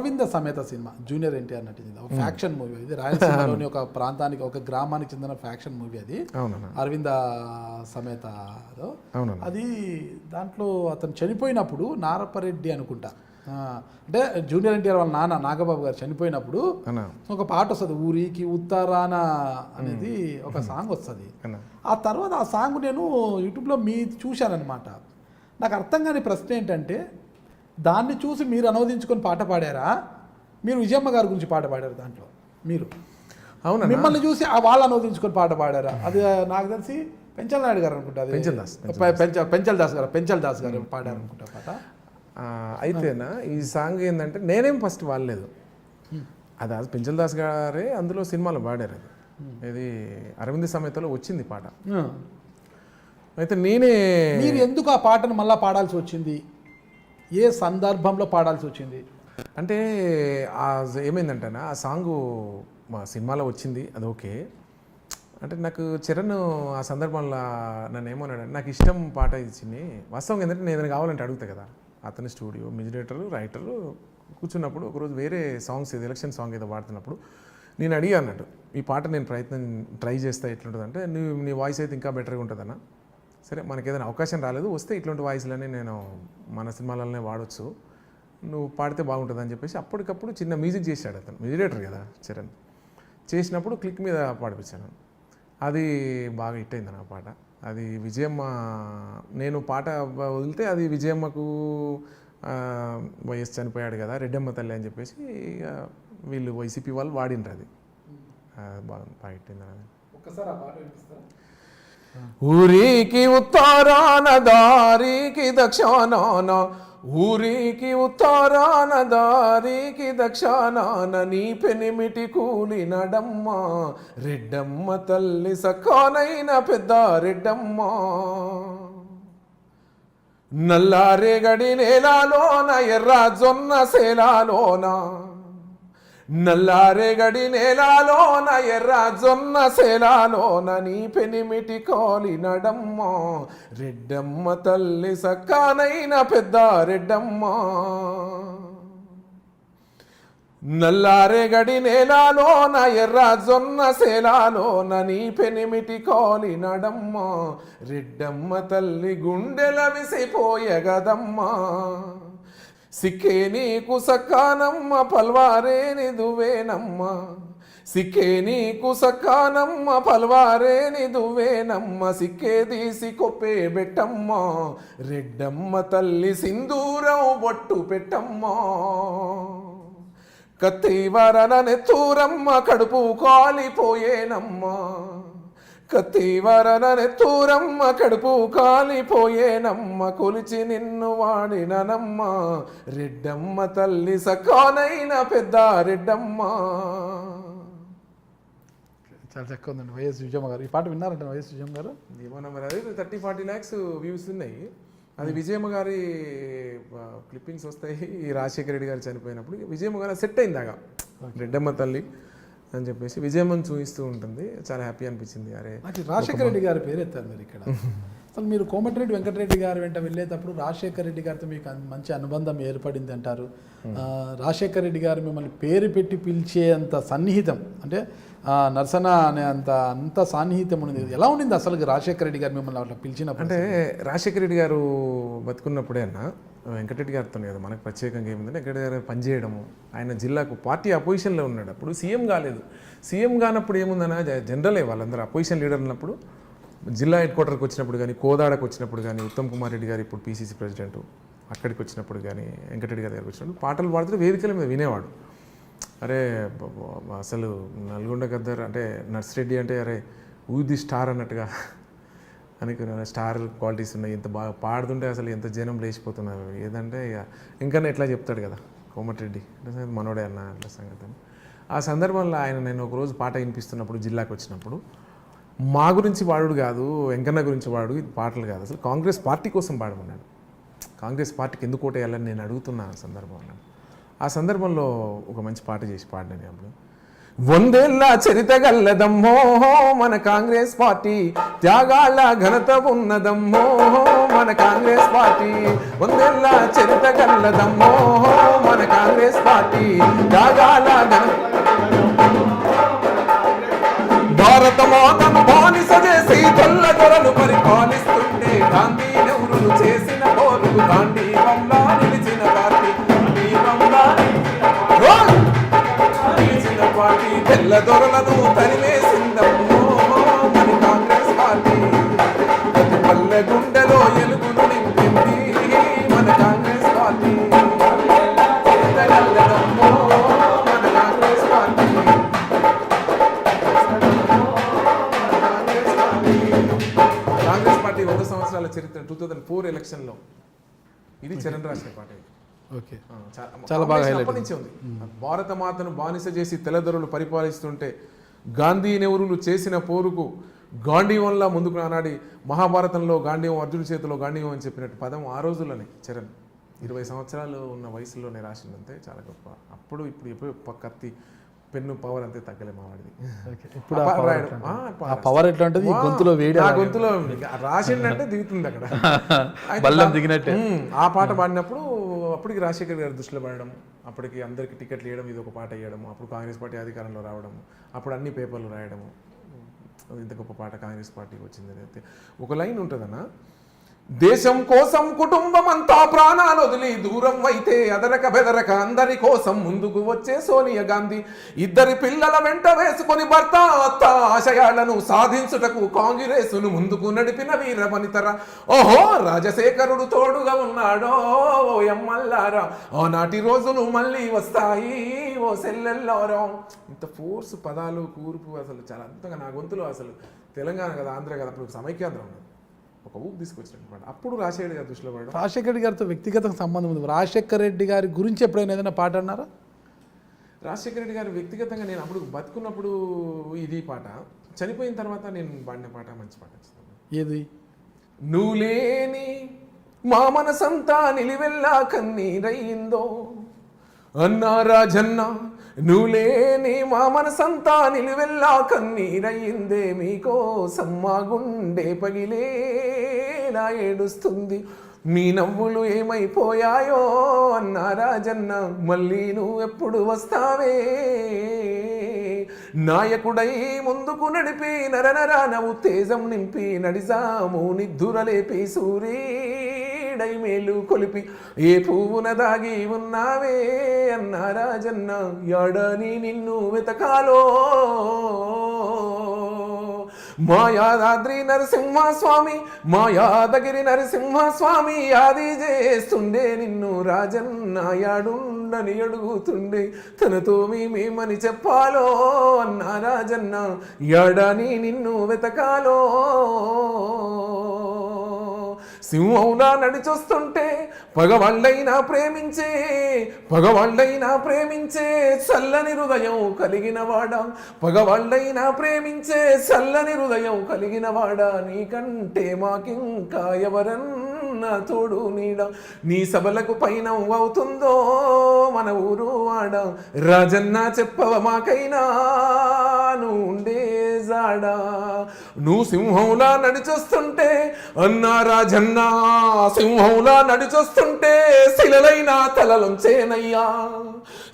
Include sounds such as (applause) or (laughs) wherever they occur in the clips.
Aravinda Sametha cinema junior NTR నటించింది. ఒక faction movie ఇది రాయలసీమలోని ఒక ప్రాంతానికి ఒక గ్రామానికి చెందిన ఫ్యాక్షన్ మూవీ అది. అరవింద అవునన్నా. అది దాంట్లో అతను చనిపోయినప్పుడు నారపరెడ్డి అనుకుంటా. అంటే జూనియర్ ఎన్టీఆర్ వాళ్ళ నాన్న నాగబాబు గారు చనిపోయినప్పుడు ఒక పాట వస్తుంది ఊరికి ఉత్తరాన అనేది ఒక సాంగ్ వస్తుంది. ఆ తర్వాత ఆ సాంగ్ నేను యూట్యూబ్లో మీ చూశానన్నమాట. నాకు అర్థం కాని ప్రశ్న ఏంటంటే దాన్ని చూసి మీరు అనువదించుకొని పాట పాడారా? మీరు విజయమ్మ గారి గురించి పాట పాడారు దాంట్లో. మీరు. అవునా? మిమ్మల్ని చూసి ఆ వాళ్ళు అనువదించుకొని పాట పాడారా? అది నాకు తెలిసి పెంచల్ నాయుడు గారు అనుకుంటా అది. పెంచల్ దాస్, పెంచల్ దాస్. గారు పెంచల్ దాస్ గారు పాడారు అనుకుంటా పాట. అయితేనా? ఈ సాంగ్ ఏంటంటే నేనేం ఫస్ట్ వాడలేదు. అది అది పెంచల్ దాస్ గారే అందులో సినిమాలో పాడారు అది. ఇది అరవింద్ సమేతలో వచ్చింది పాట. అయితే నేనే మీరు ఎందుకు ఆ పాటను మళ్ళా పాడాల్సి వచ్చింది? ఏ సందర్భంలో పాడాల్సి వచ్చింది? అంటే ఏమైందంటేనా ఆ సాంగ్ మా సినిమాలో వచ్చింది అది ఓకే. అంటే నాకు చరణ్ ఆ సందర్భంలో నన్ను ఏమన్నాడు నాకు ఇష్టం పాట ఇచ్చింది వాస్తవం ఏంటంటే నేను ఏదైనా కావాలంటే అడుగుతా కదా. అతని స్టూడియో మ్యూజిడేటర్ రైటర్ కూర్చున్నప్పుడు ఒకరోజు వేరే సాంగ్స్ ఏదో ఎలక్షన్ సాంగ్ ఏదో పాడుతున్నప్పుడు నేను అడిగా అన్నట్టు ఈ పాట నేను ప్రయత్నం ట్రై చేస్తే ఎట్లుంటుంది అంటే నీ నీ వాయిస్ అయితే ఇంకా బెటర్గా ఉంటుందన్నా. సరే మనకి ఏదైనా అవకాశం రాలేదు. వస్తే ఇట్లాంటి వాయిస్లనే నేను మన సినిమాలనే వాడొచ్చు. నువ్వు పాడితే బాగుంటుంది అని చెప్పేసి అప్పటికప్పుడు చిన్న మ్యూజిక్ చేశాడు అతను. మ్యూజిడేటర్ కదా చరణ్. చేసినప్పుడు క్లిక్ మీద పాడిపించాను అది బాగా హిట్ అయింది నా పాట. అది విజయమ్మ నేను పాట వదిలితే అది విజయమ్మకు వైఎస్ చనిపోయాడు కదా రెడ్డమ్మ తల్లి అని చెప్పేసి ఇక వీళ్ళు వైసీపీ వాళ్ళు వాడిండ్రు అది. ఆ, బాగా బాగా హిట్ అయింది ఒక్కసారి వినిపిస్తారా? ఊరికి ఉత్తరాన దారికి దక్షిణాన ఊరికి ఉత్తరాన దారికి దక్షిణాన నీ పెనిమిటి కూలి నడమ్మ రెడ్డమ్మ తల్లి సకానైన పెద్ద రెడ్డమ్మ. నల్లారేగడి నేలాలోన ఎర్ర జొన్న సేలాలోన నల్లారేగడి నేలాలోన ఎర్ర జొన్న సేలాలోన నీ పెనిమిటి కోలి నడమ్మ. రెడ్డమ్మ తల్లి సక్కానైన పెద్ద రెడ్డమ్మ. నల్లారేగడి నేలాలోన ఎర్ర జొన్న సేలాలోన నీ పెనిమిటి కోలి నడమ్మ. రెడ్డమ్మ తల్లి గుండెల విసిపోయగదమ్మా సిక్కే నీకు సకానమ్మ పల్వారేని దువేనమ్మ సిక్కే నీకు సకానమ్మ పల్వారేని దువేనమ్మ సిక్కే తీసి కొప్పే బెట్టమ్మ. రెడ్డమ్మ తల్లి సింధూరం బొట్టు పెట్టమ్మ. కత్తివరన నెత్తూరమ్మ కడుపు కాలిపోయేనమ్మా. కత్తివరన నెత్తూరమ్మ కడుపు కాలిపోయేనమ్మ కొలిచి నిన్ను వాడిననమ్మ రెడ్డమ్మ తల్లి సకానైన పెద్ద రెడ్డమ్మ. చాలా చక్కగా ఉందండి. వైఎస్ విజయమ్మ గారు. ఈ పాట విన్నారంట వైఎస్ విజయమ్మ గారు? ఏమన్నా మరి. అది థర్టీ ఫార్టీ ల్యాక్స్ వ్యూస్ ఉన్నాయి. అది విజయమ్మ గారి క్లిప్పింగ్స్ వస్తాయి. ఈ రాజశేఖర రెడ్డి గారు చనిపోయినప్పుడు. విజయమ్మ గారు సెట్ అయింది దాకా. రెడ్డమ్మ తల్లి. అని చెప్పేసి విజయమ్మని చూపిస్తూ ఉంటుంది. చాలా హ్యాపీ అనిపించింది. అరే రాజశేఖర రెడ్డి గారి పేరు ఎత్తారు మీరు ఇక్కడ. అసలు మీరు కోమటిరెడ్డి వెంకటరెడ్డి గారి వెంట వెళ్ళేటప్పుడు రాజశేఖర రెడ్డి గారితో మీకు మంచి అనుబంధం ఏర్పడింది అంటారు. రాజశేఖర రెడ్డి గారు మిమ్మల్ని పేరు పెట్టి పిలిచే అంత సన్నిహితం అంటే నరసన అనే అంత అంత సాన్నిహితం ఉంది ఎలా ఉండింది అసలు రాజశేఖర రెడ్డి గారు మిమ్మల్ని అట్లా పిలిచినప్పుడు? అంటే రాజశేఖర రెడ్డి గారు బతుకున్నప్పుడే అన్న వెంకటరెడ్డి గారితో కదా మనకు ప్రత్యేకంగా ఏమిందంటే వెంకటరెడ్డి గారు పనిచేయడము ఆయన జిల్లాకు పార్టీ అపోజిషన్లో ఉన్నాడు. అప్పుడు సీఎం కాలేదు. సీఎం కానప్పుడు ఏముందన్న జనరలే వాళ్ళందరూ అపోజిషన్ లీడర్ ఉన్నప్పుడు జిల్లా హెడ్ క్వార్టర్కి వచ్చినప్పుడు కానీ కోదాడకు వచ్చినప్పుడు కానీ ఉత్తమ్ కుమార్ రెడ్డి గారు ఇప్పుడు పీసీసీ ప్రెసిడెంట్ అక్కడికి వచ్చినప్పుడు కానీ వెంకటరెడ్డి గారి దగ్గరికి వచ్చినప్పుడు పాటలు పాడుతూ వేదికల మీద వినేవాడు. అరే అసలు నల్గొండ గద్దర్ అంటే నర్సిరెడ్డి అంటే అరే ఊది స్టార్ అన్నట్టుగా అనుకున్నాను స్టార్ క్వాలిటీస్ ఉన్నాయి ఎంత బాగా పాడుతుంటే అసలు ఎంత జనం లేచిపోతున్నారు. ఏదంటే ఇక ఇంకా ఎట్లా చెప్తాడు కదా కోమటిరెడ్డి మనోడే అన్న అట్లా సంగతి ఆ సందర్భంలో ఆయన నేను ఒకరోజు పాట వినిపిస్తున్నప్పుడు జిల్లాకు వచ్చినప్పుడు మా గురించి వాడు కాదు వెంకన్న గురించి వాడు ఇది పాటలు కాదు. అసలు కాంగ్రెస్ పార్టీ కోసం పాడమన్నాడు. కాంగ్రెస్ పార్టీకి ఎందుకు ఓటేయాలని నేను అడుగుతున్నా ఆ సందర్భంలో. ఆ సందర్భంలో ఒక మంచి పాట చేసి పాడినాను అప్పుడు. వందేళ్ళ చరిత గల్లదమ్మో మన కాంగ్రెస్ పార్టీ త్యాగాల ఘనత ఉన్నదమ్మో మన కాంగ్రెస్ పార్టీ. వందేళ్ళ చరిత గల్లదమ్మో మన కాంగ్రెస్ పార్టీ త్యాగాల ఘనత. భారత మాతను బానిస చేసి తెల్ల దొరలు పరిపాలిస్తుంది పిల్ల దొరలను తరిమేసిందమ్మో మన కాంగ్రెస్ పార్టీ. ప్రతి పల్లె గుండెలో ఎలుగును నింపింది మన కాంగ్రెస్ పార్టీ. కాంగ్రెస్ పార్టీ. వంద సంవత్సరాల చరిత్ర టూ థౌజండ్ ఫోర్ ఎలక్షన్లో. ఇది చరణ్ రాసిన పాట ఓకే. చాలా బాగా అప్పటి నుంచే ఉంది. భారత మాతను బానిస చేసి తెల్లదొరలు పరిపాలిస్తుంటే గాంధీ నెహ్రూలు చేసిన పోరుకు గాంధీవంలా ముందుకు నానాడి మహాభారతంలో గాంధీవం అర్జున చేతిలో గాంధీవం అని చెప్పినట్టు పదం ఆ రోజుల్లోనే చరణ్. ఇరవై సంవత్సరాలు ఉన్న వయసులోనే రాసిందంతే చాలా గొప్ప. అప్పుడు ఇప్పుడు ఎప్పుడు కత్తి పెన్ను పవర్ అంతే తగ్గలే మావాడిది ఇప్పుడు ఆ ఆ పవర్. ఎట్లా ఆ, ఉంటుంది? ఆ గొంతులో వేడి అలాగే. గొంతులో రాసిండంటే దిగుతుంది అక్కడ (laughs) బల్లం దిగినట్టే. ఆ పాట పాడినప్పుడు అప్పటికి రాజశేఖర్ గారి దృష్టిలో పడడం అప్పటికి అందరికి టికెట్లు ఇవ్వడం ఇది ఒక పాట వేయడం అప్పుడు కాంగ్రెస్ పార్టీ అధికారంలో రావడం అప్పుడు అన్ని పేపర్లు రాయడము ఇంత గొప్ప పాట కాంగ్రెస్ పార్టీకి వచ్చింది అయితే ఒక లైన్ ఉంటుందన్న దేశం కోసం కుటుంబం అంతా ప్రాణాలు వదిలి దూరం అయితే అదరక బెదరక అందరి కోసం ముందుకు వచ్చే సోనియా గాంధీ. ఇద్దరి పిల్లల వెంట వేసుకొని భర్త అత్త ఆశయాలను సాధించుటకు కాంగ్రెసును ముందుకు నడిపిన వీర వనితర. ఓహో రాజశేఖరుడు తోడుగా ఉన్నాడో ఓ ఎమ్మల్లారా ఆనాటి రోజులు మళ్ళీ వస్తాయి ఓ సెల్లెల్లారా. ఇంత ఫోర్స్ పదాలు కూర్పు అసలు చాలా అద్భుతంగా నా గొంతులో అసలు తెలంగాణ కదా ఆంధ్ర కదా అప్పుడు సమైక్యాంధ్రం ఉన్నది. ఒక ఊపు తీసుకొచ్చినట్టు అప్పుడు రాజశేఖర్ గారి దృష్టిలో పడడం. రాజశేఖర రెడ్డి గారితో వ్యక్తిగత సంబంధం ఉంది. రాజశేఖర రెడ్డి గారి గురించి ఎప్పుడైనా ఏదైనా పాట అన్నారా? రాజశేఖర రెడ్డి గారు వ్యక్తిగతంగా నేను అప్పుడు బతుకున్నప్పుడు ఇది పాట. చనిపోయిన తర్వాత నేను పాడిన పాట మంచి పాట ఏది? నువ్వు లేని మా మనసంతా నిలివెల్లా కన్నీరయ్యిందో అన్నా రాజన్న నువ్వు లేని మా మనసంతా నిలువెల్లా కన్నీరయ్యిందే మీకోసం మా గుండె పగిలేలా ఏడుస్తుంది? మీ నవ్వులు ఏమైపోయాయో అన్న రాజన్న మళ్ళీ నువ్వెప్పుడు వస్తావే? నాయకుడై ముందుకు నడిపి నరనరాన ఉత్తేజం నింపి నడిజాము నిద్దురలేపి సూరీడై మేలు కొలిపి ఏ పువ్వున దాగి ఉన్నావే అన్న రాజన్న ఎడని నిన్ను వెతకాలో? మా యాదాద్రి నరసింహస్వామి మా యాదగిరి నరసింహస్వామి యాది చేస్తుండే. నిన్ను రాజన్న యాడుండని అడుగుతుండే. తనతో మేమేమని చెప్పాలో అన్న రాజన్న యాడని నిన్ను వెతకాలో. సింహంలా నడిచొస్తుంటే పగవాళ్ళైనా ప్రేమించే పగవాళ్ళైనా ప్రేమించే చల్లని హృదయం కలిగిన వాడా. పగవాళ్ళైనా ప్రేమించే చల్లని హృదయం కలిగిన వాడా. నీకంటే మాకింకా ఎవరన్నా తోడు నీడ. నీ సభలకు పైన అవుతుందో మన ఊరు వాడ రాజన్న చెప్పవ మాకైనా నువ్వు ఉండే జాడా. నువ్వు సింహంలా నడిచొస్తుంటే అన్నా రాజన్న సింహంలా నడిచొస్తుంటే శిలలైన తలలొంచేనయ్యా.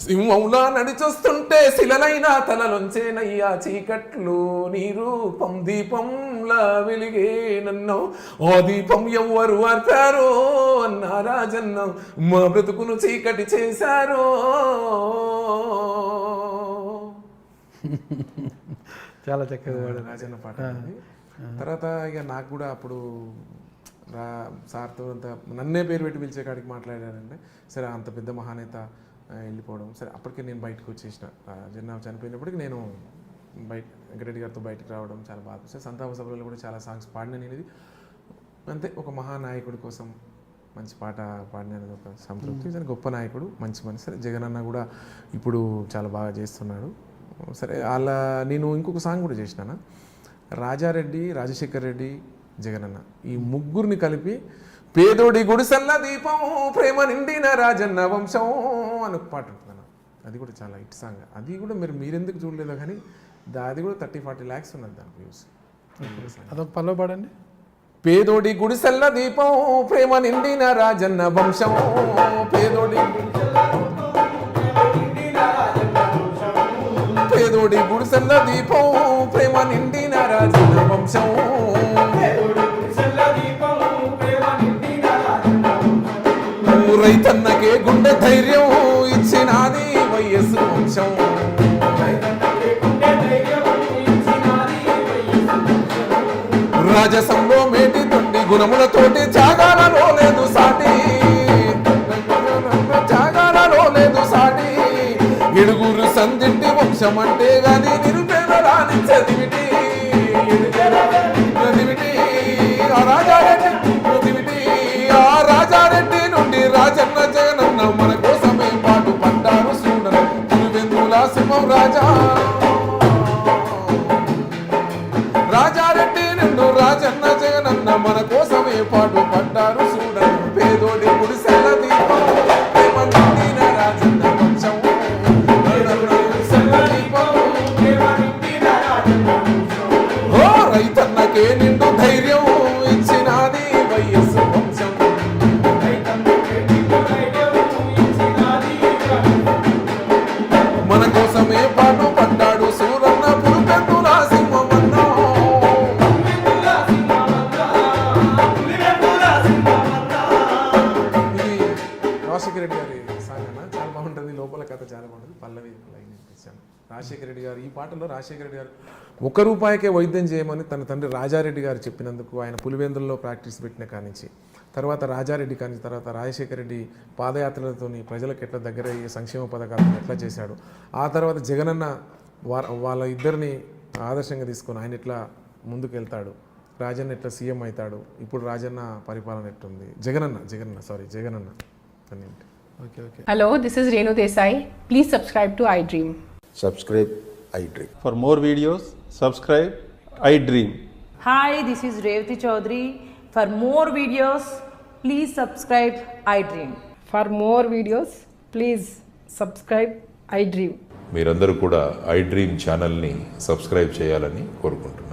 సింహంలా నడిచొస్తుంటే శిలలైన తలలొంచేనయ్యా. చీకట్లు నీ రూపం దీపంలా వెలిగే నన్ను. ఆ దీపం ఎవ్వరు అర్థ అన్నా రాజన్న మా బ్రతుకును చీకటి చేశారో. చాలా చక్కగా పాడారు. రాజన్న పాట. తర్వాత ఇక నాకు కూడా అప్పుడు రా సార్తో అంత నన్నే పేరు పెట్టి పిలిచే కాడికి మాట్లాడారంటే సరే అంత పెద్ద మహానేత వెళ్ళిపోవడం. సరే అప్పటికే నేను బయటకు వచ్చేసిన. జన్న చనిపోయినప్పటికి నేను బయట వెంకటరెడ్డి గారితో బయటకు రావడం చాలా బాధ. సంతాప సభలో కూడా చాలా సాంగ్స్ పాడిన నేను ఇది అంతే ఒక మహానాయకుడి కోసం మంచి పాట పాడిన ఒక సంతృప్తి. సరే గొప్ప నాయకుడు మంచి మనిషి. సరే జగన్ అన్న కూడా ఇప్పుడు చాలా బాగా చేస్తున్నాడు. సరే వాళ్ళ నేను ఇంకొక సాంగ్ కూడా చేసినాను? రాజారెడ్డి రాజశేఖర్ రెడ్డి జగనన్న. ఈ ముగ్గురిని కలిపి పేదోడి గుడిసెల్ల దీపం ప్రేమ నిండిన రాజన్న వంశం అని ఒక పాట ఉంటుందన్న. అది కూడా చాలా హిట్ సాంగ్. అది కూడా మీరు మీరెందుకు చూడలేదో కానీ అది కూడా థర్టీ ఫార్టీ ల్యాక్స్ ఉన్నది దాని వ్యూస్. అదొక పల్లవి పాడండి. పేదోడి గుడిసెల్ల దీపం ప్రేమ నిండిన రాజన్న వంశం. పేదోడి పేదోడి గుడిసెల్ల దీపం ప్రేమ నిండిన రాజన్న వంశం. రైతన్నకే గుండె ధైర్యం ఇచ్చినాది వైఎస్ వంశం. రాజసంలో మేటి తొండి గుణములతోటి జాగాలలో లేదు సాటి. జాగాలలో లేదు సాటి. ఇడుగురు సందింటి వంశం అంటే గాని నిరుపేద రాని చదివిటి చదివిటి పాడు రాజశేఖర రెడ్డి గారి సాంగ్ అన్న చాలా బాగుంటుంది. లోపల కథ చాలా బాగుంటుంది. పల్లవి లైన్ వినిపించాను రాజశేఖర రెడ్డి గారు ఈ పాటలో రాజశేఖర రెడ్డి గారు ఒక రూపాయికే వైద్యం చేయమని తన తండ్రి రాజారెడ్డి గారు చెప్పినందుకు ఆయన పులివేందుల్లో ప్రాక్టీస్ పెట్టిన కానించి తర్వాత రాజారెడ్డి కానీ తర్వాత రాజశేఖర రెడ్డి పాదయాత్రలతోని ప్రజలకు ఎట్లా దగ్గర అయ్యే సంక్షేమ పథకాలను ఎట్లా చేశాడు ఆ తర్వాత జగనన్న వా- వాళ్ళ ఇద్దరిని ఆదర్శంగా తీసుకొని ఆయన ఎట్లా ముందుకెళ్తాడు రాజన్న ఎట్లా సీఎం అవుతాడు ఇప్పుడు రాజన్న పరిపాలన ఎట్టుంది? Jagananna Jagananna sorry Jagananna. Hello this is Renu Desai please subscribe to I dream subscribe I dream for more videos subscribe I dream hi this is Revathi Chowdary for more videos please subscribe I dream for more videos please subscribe I dream మీరందరూ కూడా I dream ఛానల్ని subscribe చేయాలని కోరుకుంటున్నాను